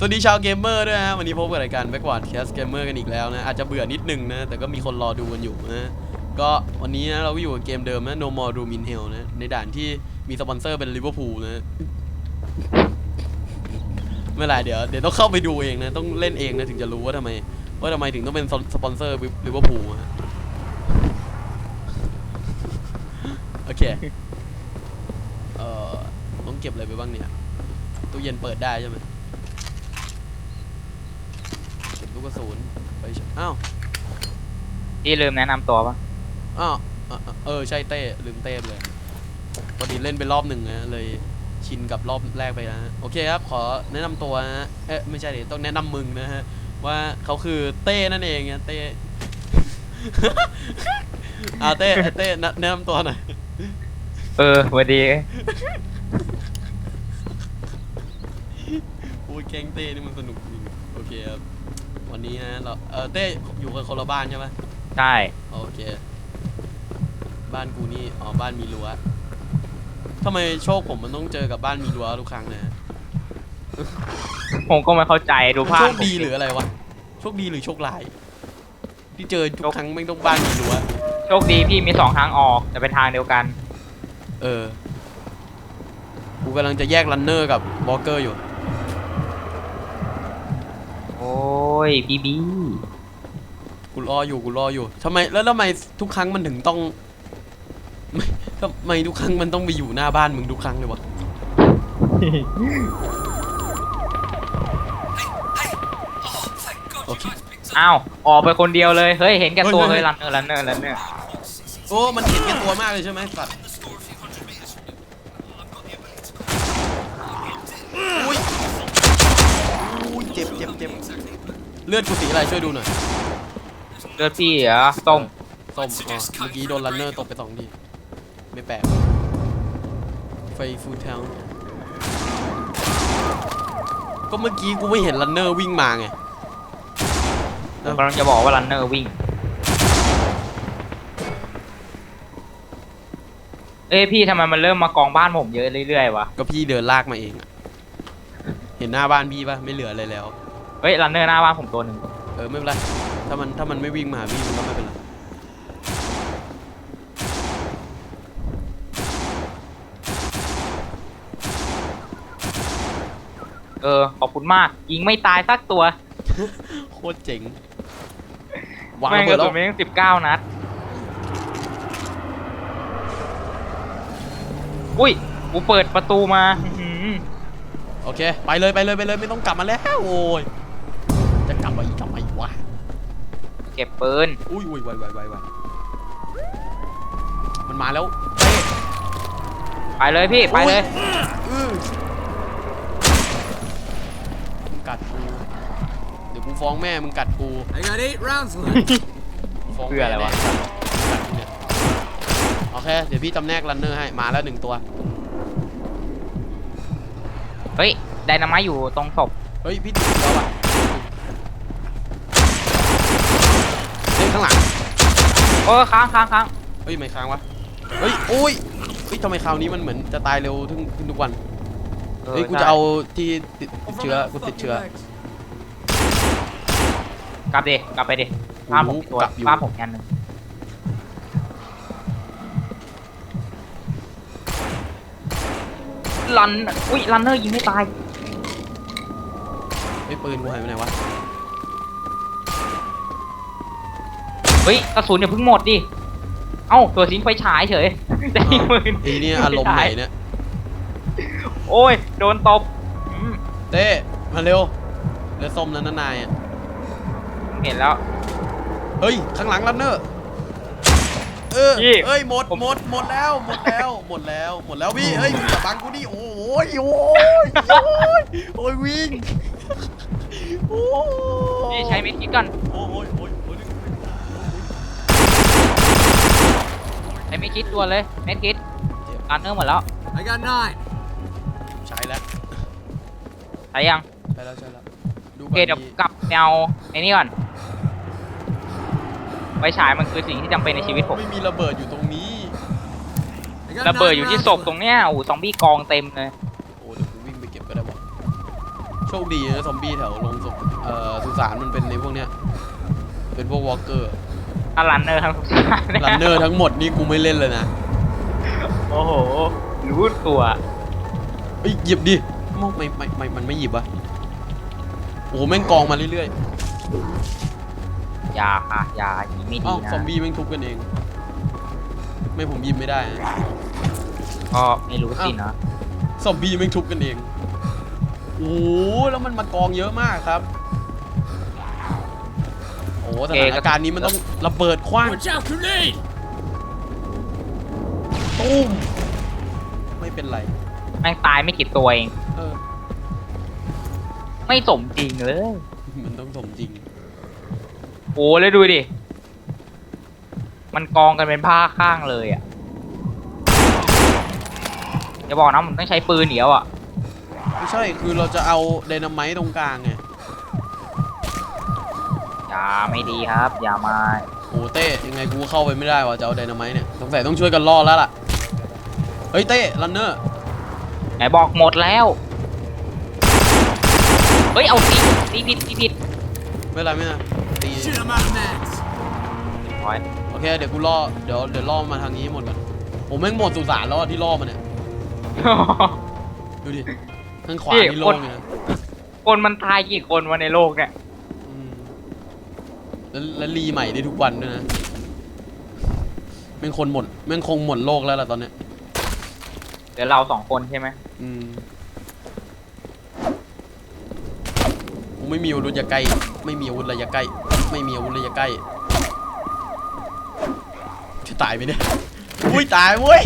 สวัสดีชาวเกมเมอร์ด้วยนะวันนี้พบกับรายการแบ็กวาร์ดแคสเกมเมอร์กันอีกแล้วนะ อาจจะเบื่อนิดนึงนะ แต่ก็มีคนรอดูกันอยู่นะก็วันนี้นะเราก็อยู่กับเกมเดิมนะ No More Room in Hell นะ ในด่านที่มีสปอนเซอร์เป็นลิเวอร์พูลนะ ไม่เป็นไรเดี๋ยวเดี๋ยวต้องเข้าไปดูเองนะ ต้องเล่นเองนะ ถึงจะรู้ว่าทำไม ว่าทำไมถึงต้องเป็นสปอนเซอร์ลิเวอร์พูลนะโอเคเอ่อต้องเก็บอะไรไปบ้างเนี่ยตู้เย็นเปิดได้ใช่ไหม ลูกกระสุนไปเฉอ้าวพี่ลืมแนะนำตัวปะอ้าวเออเออใช่เต้ลืมเต้ไปเลยพอดีเล่นไปรอบหนึ่งนะเลยชินกับรอบแรกไปนะโอเคครับขอแนะนำตัวนะเอ๊ะไม่ใช่ดิต้องแนะนำมึงนะฮะว่าเขาคือเต้นั่นเองนะเต้ อ่าเต้เต้แนะแนะนำตัวหน่อยเออสวัสดี พูดแกล้งเต้นี่มันสนุกจริงโอเคครับ วันนี้นะเราเออเต้อยู่กันคนละบ้านใช่ไหมใช่โอเค บ้านกูนี่อ๋อบ้านมีรั้วทำไมโชคผมมันต้องเจอกับบ้านมีรั้วทุกครั้งเนะผมก็ไม่เข้าใจดูภาพโชคดีหรืออะไรวะโชคดีหรือโชคร้าย ที่เจอทุกครั้งไม่งต้องบ้านมีรั้วโชคดีพี่มีสองทางออกแต่เป็นทางเดียวกัน เออ กูกำลังจะแยกรันเนอร์กับบล็อกเกอร์อยู่ ยบีบีกูรออยู่กูรออยู่ทำไมแล้วทำไมทุกครั้งมันถึงต้องไม่ทำไมทุกครั้งมันต้องไปอยู่หน้าบ้านมึงทุกครั้งเลยวะโอเคอ้าวออกไปคนเดียวเลยเฮ้ยเห็นแก่ตัวเฮ้เฮ้ยยรันเนอร์รันเนอร์รันเนอร์โอ้มันเห็นแก่ตัวมากเลยใช่ไหมสัตว์อุ้ยอุ้ยเจ็บเจ็บเจ็บ เลือดกูสีอะไรช่วยดูหน่อยเลือดพี่เหรอส้มส้มอ๋อเมื่อกี้โดนรันเนอร์ตบไปสองทีไม่แปลกไฟฟูเทลก็เมื่อกี้กูไม่เห็นรันเนอร์วิ่งมาไงผมกำลังจะบอกว่ารันเนอร์วิ่ง เอ้ยพี่ทำไมมันเริ่มมากองบ้านผมเยอะเรื่อยๆวะ ก็พี่เดินลากมาเองอะเห็นหน้าบ้านพี่ปะไม่เหลืออะไรแล้ว เฮ้ยรันเนอร์หน้าบ้านผมตัวหนึ่งเออไม่เป็นไร ถ้ามันถ้ามันไม่วิ่งมาหาพี่มันก็ไม่เป็นไร เออขอบคุณมากยิงไม่ตายสักตัวโคตรเจ๋งวางแม่ระงกเบิดระแล้สุวนแม่งสิบเก้านัดอุ้ยกูเปิดประตูมาอื้อหือโอเค ไปเลยไปเลยไปเลยไม่ต้องกลับมาแล้วโอ้ย เก็บปืน อุ้ยอุ้ยไวไวไวไวมันมาแล้วเต้ไปเลยพี่ ไปเลยอื้อมึงกัดกู เดี๋ยวกูฟ้องแม่มึงกัดกู I got eight rounds left. ฟ้องเพื่ออะไรวะ แม่กัดกูเนี่ยโอเค เดี๋ยวพี่จำแนกรันเนอร์ให้ มาแล้วหนึ่งตัว เฮ้ยไดนาไมต์อยู่ตรงศพเฮ้ย พี่ติดแล้วอะ ข้างหลังโอ้ค้างค้างค้างเฮ้ยไม่ค้างวะเฮ้ยโอ้ยเฮ้ยทำไมคราวนี้มันเหมือนจะตายเร็วขึ้นขึ้นทุกวันเฮ้ยกูจะเอาที่ติดติดเชื้อกูติดเชื้อกลับดิกลับไปดิภาพผมโอ้โหตัวกลับอยู่ภาพผมยันหนึ่งลันอุ้ยรันเนอร์ยิงไม่ตายเฮ้ยปืนกูหายไปไหนวะ เฮ้ยกระสุนอย่าเพิ่งหมดดิ เอ้าตัวทิ้งไฟฉายเฉยแต่ยิงปืนไอ้เนี่ยอารมณ์ไหนเนี่ยโอ้ย โดนตบอืมเต้มาเร็วเรือส้มนั้นนะนายอะเห็นแล้ว เฮ้ยข้างหลังรันเนอร์เออพี่เอ้ยหมดผม หมดหมดแล้วหมดแล้วหมดแล้วหมดแล้วพี่เฮ้ยมึงอย่าบังกูดิโอ้ยโอ้ยโอ้ยโอ้ยวิ่งโอ้ยพี่ใช้เม็ดคิดก่อนโอ้ยโอ้ย โอ้ยใช้เม็ดคิดตัวเลยเม็ดคิดรันเนอร์หมดแล้ว I got nine. ใช้แล้วใช้ยังใช้แล้วใช้แล้วดูโอก่เคอนเดี๋ยวมีกลับแนวไอ้นี่ก่อนไฟฉายมันคือสิ่งที่จำเป็นในชีวิตผม ไม่มีระเบิดอยู่ตรงนี้ I got ระเบิด nine อยู่ที่ rounds ศพ left. ตรงเนี้ยโอ้โหซอมบี้กองเต็มเลยโอ้เดี๋ยวกูวิ่งไปเก็บก็ได้วะโชคดีนะซอมบี้แถวลงศพเอ่อสุสานมันเป็นในพวกเนี้ยเป็นพวกวอล์กเกอร์ ถ้ารันเนอร์ทั้งสองรันเนอร์ทั้งหมดนี่กูไม่เล่นเลยนะโอ้โห รู้ตัวเอ้ยหยิบดิมองไม่ไม่ไม่มันไม่หยิบวะโอ้โหแม่งกองมาเรื่อยอยาค่ะอยาอย่างนี้ไม่ๆดีอ้าวนะซอมบี้แม่งทุบกันเอง ไม่ผมหยิบไม่ได้นะก็ไม่รู้สินะ ซอมบี้แม่งทุบกันเองโอ้โหแล้วมันมากองเยอะมากครับโอ้โห สถานการณ์นี้มันต้องระเบิดคว้าง Watch out, grenade! ตุ้มไม่เป็นไรแม่งตายไม่กี่ตัวเอง เออ ไม่สมจริงเลย มันต้องสมจริง โอ้แล้วดูดิ มันกองกันเป็นผ้าข้างเลยอะอย่าบอกนะมันต้องใช้ปืนเหนียวอะ ไม่ใช่คือเราจะเอาไดนาไมต์ตรงกลางไง อย่าไม่ดีครับ อย่ามาโอ้เต้ยังไงกูเข้าไปไม่ได้ว่ะจะเอาไดนาไมต์เนี่ยสงสัยต้องช่วยกันล่อแล้วล่ะเฮ้ยเต้รันเนอร์ไหนบอกหมดแล้ว เฮ้ย เอาตีตีผิดตีผิดไม่เป็นไรไม่เป็นไรตี Shit, I'm out of mags. ถอยโอเคเดี๋ยวกูล่อเดี๋ยวเดี๋ยวล่อมาทางนี้หมดก่อนผมแม่งหมดสุสานแล้วอะที่ล่อมาเนี่ยดูดิข้างขวานี่นี่โล่คนงเลยนะคนมันตายกี่คนวะในโลกเนี่ยอืม แล้วแล้วรีใหม่ได้ทุกวันด้วยนะแม่งคนหมดแม่งคงหมดโลกแล้วล่ะตอนเนี้ยเดี๋ยวเราสองคนใช่ไหมอืมกูไม่มีอาวุธระยะใกล้ไม่มีอาวุธระยะใกล้ไม่มีอาวุธระยะใกล้จะตายไหมเนี่ยอุ้ยตายเว้ย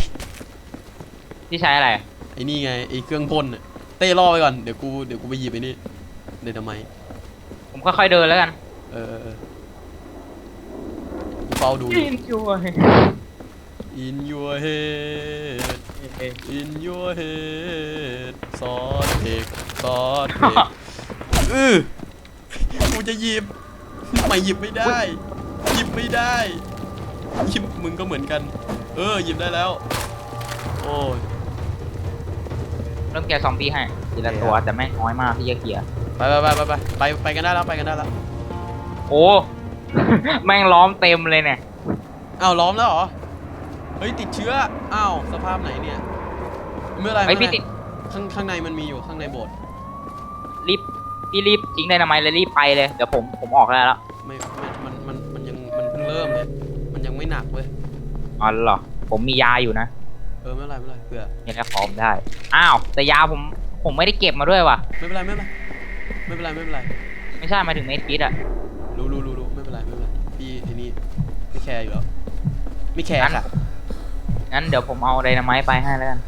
ที่ใช้อะไร ไอ้นี่ไงไอ้เครื่องพ่นน่ะเต้ล่อไปก่อนเดี๋ยวกูเดี๋ยวกูไปหยิบไอ้นี่เดี๋ยวทำไมผมค่อยๆเดินแล้วกัน เออเออเออกู เฝ้าดูอยู่ Enjoy In your head In your head ซอสเด็กซอสเด็กเออกูจะหยิบทำไมหยิบไม่ได้ หยิบไม่ได้หยิบมึงก็เหมือนกัน เออหยิบได้แล้ว โอ้ยเริ่มแกะซอมบี้ให้ทีละตัวแต่แม่งน้อยมากที่จะเกลียร์ไปไปไปไปไปไปไปกันได้แล้วไปกันได้แล้วโอ้ แม่งล้อมเต็มเลยเนี่ยอ้าวล้อมแล้วเหรอ เฮ้ยติดเชื้อ อ้าวสภาพไหนเนี่ยไม่เป็นไรไอไม่พี่เป็นติไรดข้างข้างในมันมีอยู่ข้างในโบสถ์รีบพี่รีบทิ้งไดนาไมต์เลยรีบไปเลยเดี๋ยวผมผมออกได้แล้วไม่ไม่มันมันมันยังมันเพิ่งเริ่มไงมันยังไม่หนักเว้ย อ๋อเหรอผมมียาอยู่นะเออไม่เป็นไรไม่เป็นไรเผื่อยังไงพร้อมได้ อ้าวแต่ยาผมผมไม่ได้เก็บมาด้วยว่ะ ไม่เป็นไรไม่เป็นไรไม่เป็นไรไม่เป็นไรไม่ใช่หมายถึงเมดคิดอะรู้รู้รู้รู้ไม่เป็นไร แคร์อยู่แล้วไม่แคร์งั้นค่ะงั้นเดี๋ยวผมเอาไดนาไมต์ไปให้แล้วกัน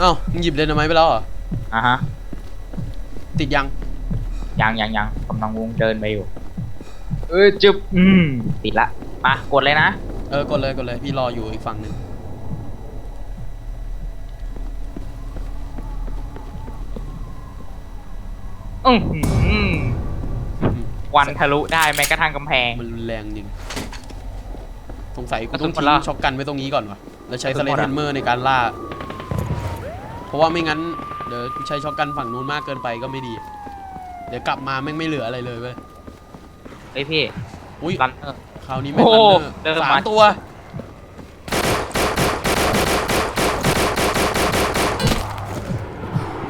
อ้าวมึงหยิบเดนไมต์ไปแล้วเหรออะฮะติดยังยังยังยังกำลังวงเดินไปอยู่ เออจึบอืมติดละมากดเลยนะเออกดเลยกดเลยพี่รออยู่อีกฝั่งหนึ่งอือหือวันทะลุได้แม้กระทั่งกำแพงมันรุนแรงจริง สงสัยกูกระสุต้อนงหมดทิ้ละงช็อกกันไว้ตรงนี้ก่อนวะแล้วใช้กระสสุนเลหมนดเฮอะนเมอร์ในการล่า เพราะว่าไม่งั้นเดี๋ยวใช้ช็อกกันฝั่งนู้นมากเกินไปก็ไม่ดี เดี๋ยวกลับมาแม่งไม่เหลืออะไรเลยเว้ยเฮ้ยพี่อุ้ยรันเนอร์คราวนี้แม่งโอ้รัโหนเนอเดินร์สามามตัว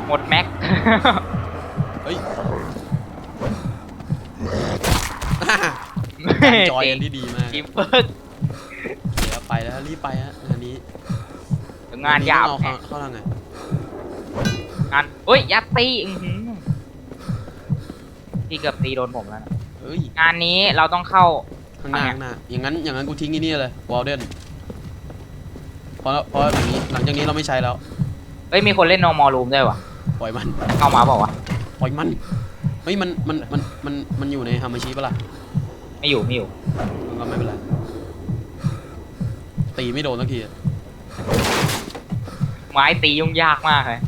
หมดแม็กเฮ้ยการจอยกันที่ดีมากทีมเพิร์กเดี๋ยวไป แล้วรีบไปฮะงานนี้งานยาวต้องเอาเข้าเข้าทางไหนงานเฮ้ยยัดตีอื้อหือพี่เกือบตีโดนผมแล้วนะเอ้ยงานนี้เราต้องเข้า ข้างหน้าทางไหนข้างหน้าอย่างนั้นอย่างนั้นกูทิ้งไอ้นี่เลยวอลเดนเพราะเพราะอย่างนี้หลังจากนี้เราไม่ใช้แล้วเฮ้ยมีคนเล่น normal room ด้วยวะปล่อยมันเข้ามาเปล่าวะปล่อยมันเฮ้ยมันมันมันมันมันอยู่ในฮามาชิปะล่ะไม่อยู่ไม่อยู่มันก็ไม่เป็นไร ตีไม่โดนสักทีอะไม้ตียุ่งยากมากเลย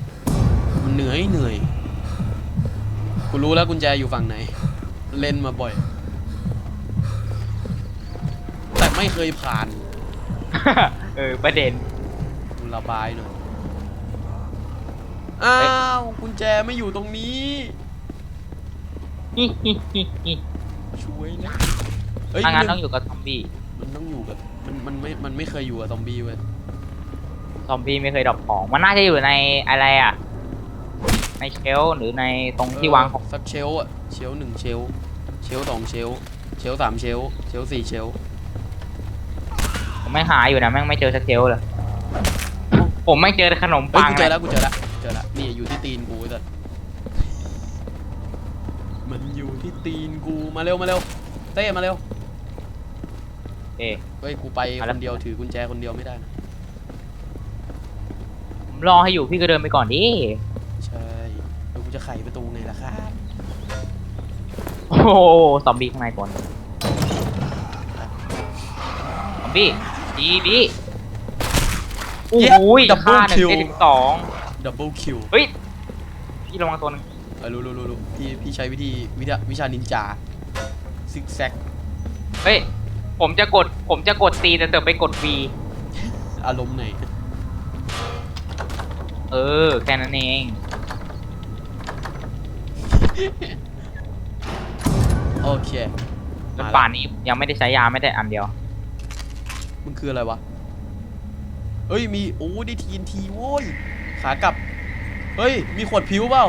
มันเหนื่อยเหนื่อยกูรู้แล้วกุญแจอยู่ฝั่งไหน เล่นมาบ่อย แต่ไม่เคยผ่านเออประเด็นมึงระบายหน่อยอ้าวกุญแจไม่อยู่ตรงนี้ฮิฮิฮิฮิช่วยนะเฮ้ยถ้างั้นมัต้องอยู่กับซอมบี้มันต้องอยู่กับ มันมันไม่ มันไม่เคยอยู่กับซอมบี้เว้ย ซอมบี้ไม่เคยดรอปของ มันน่าจะอยู่ในอะไรอะ ในเชลฟ์หรือในตรงที่วางของ สักเชลฟ์อะเชลฟ์หนึ่งเชลฟ์เชลฟ์สองเชลฟ์เชลฟ์สามเชลฟ์เชลฟ์สี่เชลฟ์ผมไม่หาอยู่นะแม่งไม่เจอสักเชลฟ์เลย ผมไม่เจอขนมเฮ้ยปังกูเจอเลแล้ยวกูเจอแล้วเจอแล้วนี่อยู่ที่ตีนกูไอ้สัสมันอยู่ที่ตีนกูมาเร็วมาเร็วเต้มาเร็ว เอ๊ะเฮ้ยกูไปมาคแล้วนเดียวถือกุญแจคนเดียวไม่ได้นะผมรอให้อยู่พี่ก็เดินไปก่อนดิใช่แล้วกูจะไขประตูไงล่ะครับโอ้โหซอมบี้ข้างในก่อนซอมบี้ดีดีโอ้โหฆ่าหนึ่งได้ถึงสองดับเบิลคิวเฮ้ยพี่ระวังตัวหนึงเออรู้รู้รู้รู้พี่พี่ใช้วิธีวิชาวิชานินจาซิกแซกเฮ้ย ผมจะกด ผมจะกด C แต่เติมไปกด V อารมณ์ไหนเออ แค่นั้นเอง โอเคจนมาป่าละนนี้ยังไม่ได้ใช้ยาไม่ได้อันเดียว มันคืออะไรวะเฮ้ยมีโอ้ได้ทีนทีโว้ยขากลับ เฮ้ย มีขวดผิวเปล่า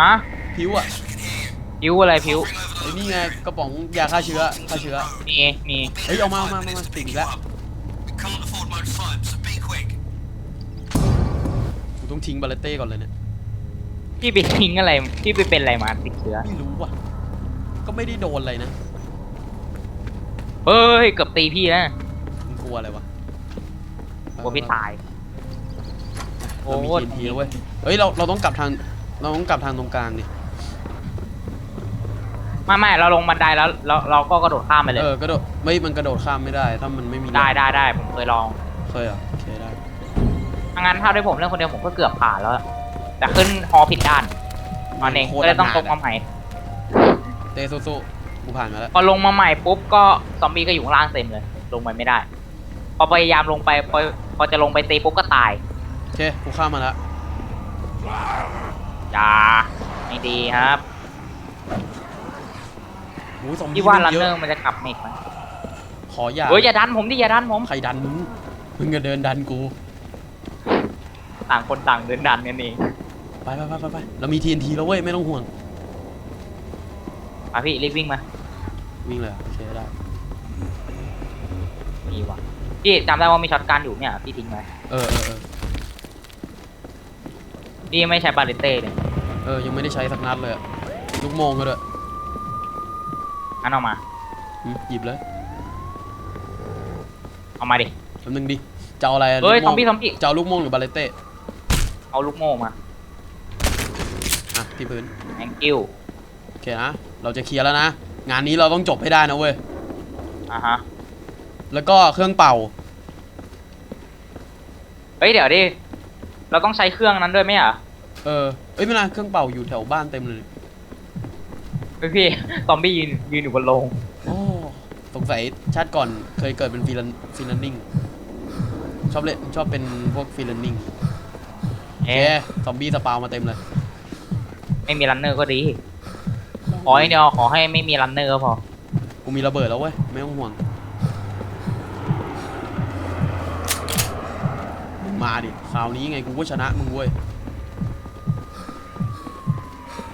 ฮะผิวอะ ผิวอะไรผิวไอ้นี่ไงกระป๋องยาฆ่าเชื้อฆ่าเชื้อมีมีเฮ้ยเอามาเอามาเอามาติดอีกแล้ว Can't afford much fun, so be quick. กูต้องทิ้งบาเลเต้ก่อนเลยเนี่ยพี่ไปทิ้งอะไรพี่ไปเป็นอะไรมาติดเชื้อไม่รู้ว่ะก็ไม่ได้โดนอะไรนะเฮ้ยเกือบตีพี่นะมึงกลัวอะไรวะกลัวพี่ตายโอ้เรามีโหทีนทีแล้วเว้ยเฮ้ยเราเราต้องกลับทางเราต้องกลับทางตรงกลางนี่ ไม่ไม่เราลงบันไดแล้วเราเราก็กระโดดข้ามไปเลย เออกระโดดไม่มันกระโดดข้ามไม่ได้ ถ้ามันไม่มีได้ได้ได้ผมเคยลองเคยเหรอะโอเคได้ถ้างั้นถ้าด้วยผมเล่นคนเดียวผมก็เกือบผ่านแล้ว แต่ขึ้นฮอผิดด้านมันเองโคก็เลยต้องนาตนกมาใหม่ เตะสู้ๆกูผ่านมาแล้ว พอลงมาใหม่ปุ๊บก็ซอมบี้ก็อยู่ข้างล่างเต็มเลย ลงไปไม่ได้ พอพยายามลงไปพอพอจะลงไปตีปุ๊บก็ตายโอเคกูข้ามมาแล้วอย่าไม่ดีครับ โอ้ยซอมบี้พี่ว่ารันเยเนออะร์มันจะกลับมาอีกไหมขออย่าเฮ้ยอย่าดันผมดิอย่าดันผม ใครดันมึงมึงก็เดินดันกู ต่างคนต่างเดินดันกันเองไปไปไปไปไปเรามีทีนทีแล้วเว้ย ไม่ต้องห่วงมาพี่รีบวิ่งมาวิ่งเลยเหรอโอเคได้ดีว่ะพี่จำได้ว่ามีช็อตการอยู่เนี่ยพี่ทิ้งไว้เออเออเออพี่ไม่ใช้บาเลเต้เลยเออยังไม่ได้ใช้สักนัดเลยอะลูกโมงก็ด้วย งั้นเอามา อืมหยิบเลยเอามาดิแป๊บนึงดิจะเอาอะไระเฮ้ยลูกซอมโบี้ ซอมบี้ จะเอาลูกโมงหรือบาเลเต้เอาลูกโม่มา อะที่พื้น thank you โอเคนะ เราจะเคลียร์แล้วนะ งานนี้เราต้องจบให้ได้นะเว้ย อะฮะ แล้วก็เครื่องเป่า เฮ้ย เดี๋ยวดิ เราต้องใช้เครื่องนั้นด้วยไหมอะ เออ เอ้ยไม่นะเครื่องเป่าอยู่แถวบ้านเต็มเลย เฮ้ยพี่ซอมบี้ยืนยืนอยู่บนโลงโอ้สงสัยชาติก่อนเคยเกิดเป็นฟรีแลนฟรีแลนนิ่งชอบเล่นชอบเป็นพวกฟรีแลนนิ่งโอเคเอ๊ะซอมบี้สปาวมาเต็มเลย ไม่มีรันเนอร์ก็ดีขอให้เดียวขอให้ไม่มีรันเนอร์ก็พอกูมีระเบิดแล้วเว้ยไม่ต้องห่วงมึงมาดิคราวนี้ไงกูก็ชนะมึงเว้ย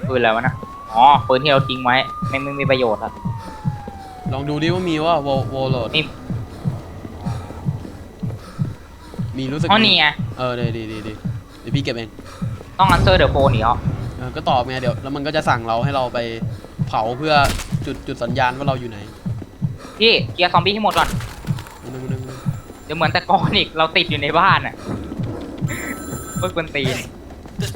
ปืนอะไรวะนะ อ๋อปืนที่เราทิ้งไว้ไม่ไม่มีประโยชน์อะลองดูดิว่ามีว่าวอลวอลโหลดนี่มีรู้สึกอ๋อนี่ไงเออดีดีดีดีเดี๋ยวพี่เก็บเองต้องอันเซอร์เดอะโฟนอีกเหรอเออก็ตอบไงเดี๋ยวแล้วมันก็จะสั่งเราให้เราไปเผาเพื่อจุดจุดสัญญาณว่าเราอยู่ไหนพี่เคลียร์ซอมบี้ให้หมดก่อนนึงนึงนึงเดี๋ยวเหมือนแต่ก่อนอีกเราติดอยู่ในบ้านอะเพิ่งคนตีน There's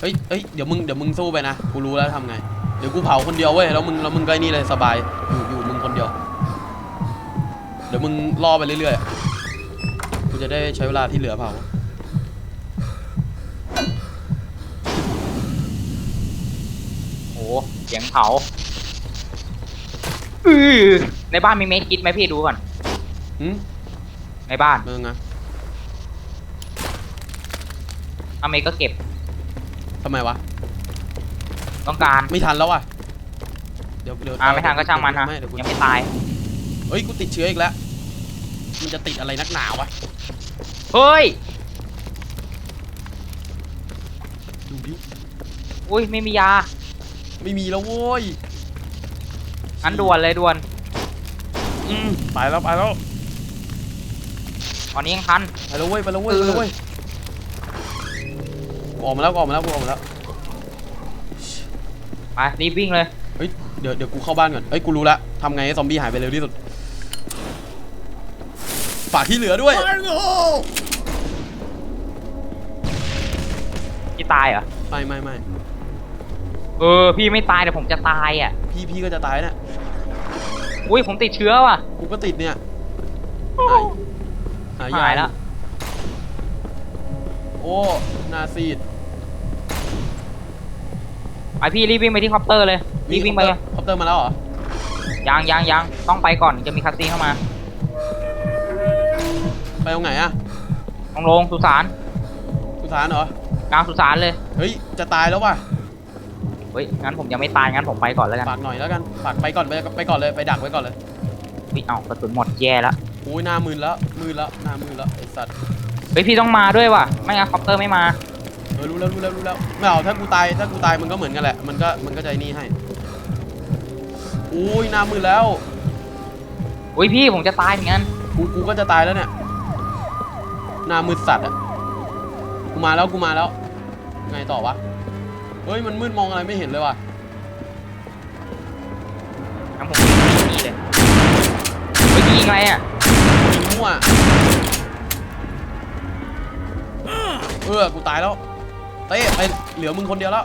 เฮ้ยเฮ้ยเดี๋ยวมึงเดี๋ยวมึงสู้ไปนะกูรู้แล้วทำไงเดี๋ยวกูเผาคนเดียวเว้ยแล้วมึงแล้วมึงก็ไอ้นี่เลยสบายอยู่อยู่มึงคนเดียว เดี๋ยวมึงล่อไปเรื่อยๆอะกูจะได้ใช้เวลาที่เหลือเผาโอ้เสียงเผาอือในบ้านมีเมคคิดไหมพี่ดูก่อนหืมในบ้านเมืองอะอเมริก็เก็บ ทำไมวะ ต้องการไม่ทันแล้วอะ เดี๋ยวเดี๋ยวอ่าไม่ทันก็ช่างมันฮะไเดี๋ยวกูยังไม่ตายเฮ้ยกูติดเชื้ออีกแล้ว มันจะติดอะไรนักหนาวะ เฮ้ยดูดิอุ้ยไม่มียา ไม่มีแล้วโว้ยงั้นด่วนเลยด่วน อืมไปแล้วไปแล้วตอนนี้ยังทันไปแล้วเว้ยไปแล้วเว้ยเอไปอแล้วเว้ย ออกมาแล้วออกมาแล้วกูออกมาแล้วไปรีบวิ่งเลย เฮ้ยเดี๋ยวเดี๋ยวกูเข้าบ้านก่อนเฮ้ยกูรู้แล้วทำไงให้ซอมบี้หายไปเร็วที่สุดฝากที่เหลือด้วยพี่ตายเหรอ ไม่ไม่ไม่เออ พี่ไม่ตายแต่ผมจะตายอะ พี่พี่ก็จะตายน่ะอุ้ยผมติดเชื้อว่ะ กูก็ติดเนี่ยหายหายหายแล้ว โอ้หนาซีด ไปพี่รีบวิ่งไปที่คอปเตอร์เลยรีบวิ่งไปเลยคอปเตอร์มาแล้วเหรอยังยังยังต้องไปก่อนจะมีคัสซีนเข้ามา ไปตรงไหนอะลงลงสุสานสุสานเหรอกลางสุสานเลยเฮ้ยจะตายแล้วว่ะเฮ้ยงั้นผมยังไม่ตายงั้นผมไปก่อนแล้วกันฝากหน่อยแล้วกันฝากไปก่อนไปไปก่อนเลยไปดักไว้ก่อนเลยวิเอ้ากระสุนหมดแย่แล้วโอ้ยหน้ามืนแล้วมืนแล้วหน้ามืนแล้วไอสัตว์เฮ้ยพี่ต้องมาด้วยว่ะไม่งั้นคอปเตอร์ไม่มา เออรู้แล้วรู้แล้วรู้แล้วไม่เอาถ้ากูตายถ้ากูตายมันก็เหมือนกันแหละ มันก็มันก็ใจนี่ให้โอ้ยหน้ามืนแล้วอุ้ยพี่ผมจะตายเหมือนกันกูกูก็จะตายแล้วเนี่ยหน้ามืดสัตว์อะกูมาแล้วกูมาแล้วไงต่อวะเฮ้ยมันมืดมองอะไรไม่เห็นเลยว่ะงั้นผมวิ่งหนีเลยเฮ้ยยิงอะไรอะยิงมั่วเออกูตายแล้ว เต้ไปเหลือมึงคนเดียวแล้ว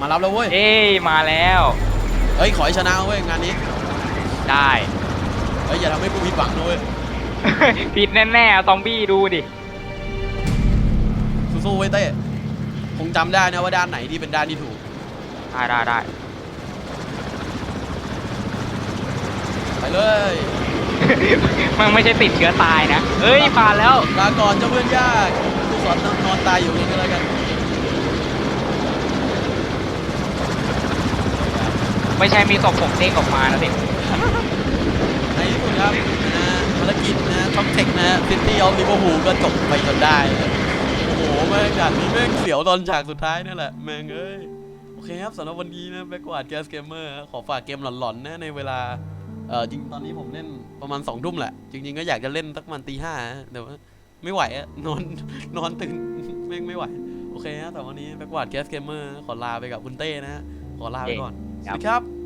มารับแล้วเว้ย เอ้ยมาแล้วเฮ้ยขอให้ชนะเว้ยงานนี้ ได้เฮ้ยอย่าทำให้กูผิดหวังนะเว้ย ผิดแน่ๆซอมบี้ดูดิ สู้ๆเว้ยเต้คงจำได้นะว่าด้านไหนที่เป็นด้านที่ถูก ได้ได้ได้ไปเลย มันไม่ใช่ติดเชื้อตายนะ เฮ้ยผ่านแล้ว ลาก่อนเจ้าเพื่อนยากกู สอนนอนตายอยู่นี่ก็แล้วกัน ไม่ใช่มีศพผมเด้งออกมานะสิในที่สุดครับนะภารกิจนะท็อปเทคนะซิตี้ออฟลิเวอร์พูลก็จบไปจนได้ โอ้โหแม่งฉากนี้แม่งเสียวตอนฉากสุดท้ายนั่นแหละ แม่งเอ้ย โอเคครับสำหรับวันนี้นะแบ็กวาดแกสเกมเมอร์ขอฝากเกมหลอนๆนะในเวลาเออจริงตอนนี้ผมเล่นประมาณสองทุ่มแหละ จริง ๆ ก็อยากจะเล่นสักประมาณตีห้าแต่ว่า ไม่ไหวอะนอนนอนตื่นแม่งไม่ไหว โอเคฮะแต่วันนี้แบ็กวาดแกสเกมเมอร์ขอลาไปกับคุณเต้นะฮะขอลาไปก่อนสวัสดีครับ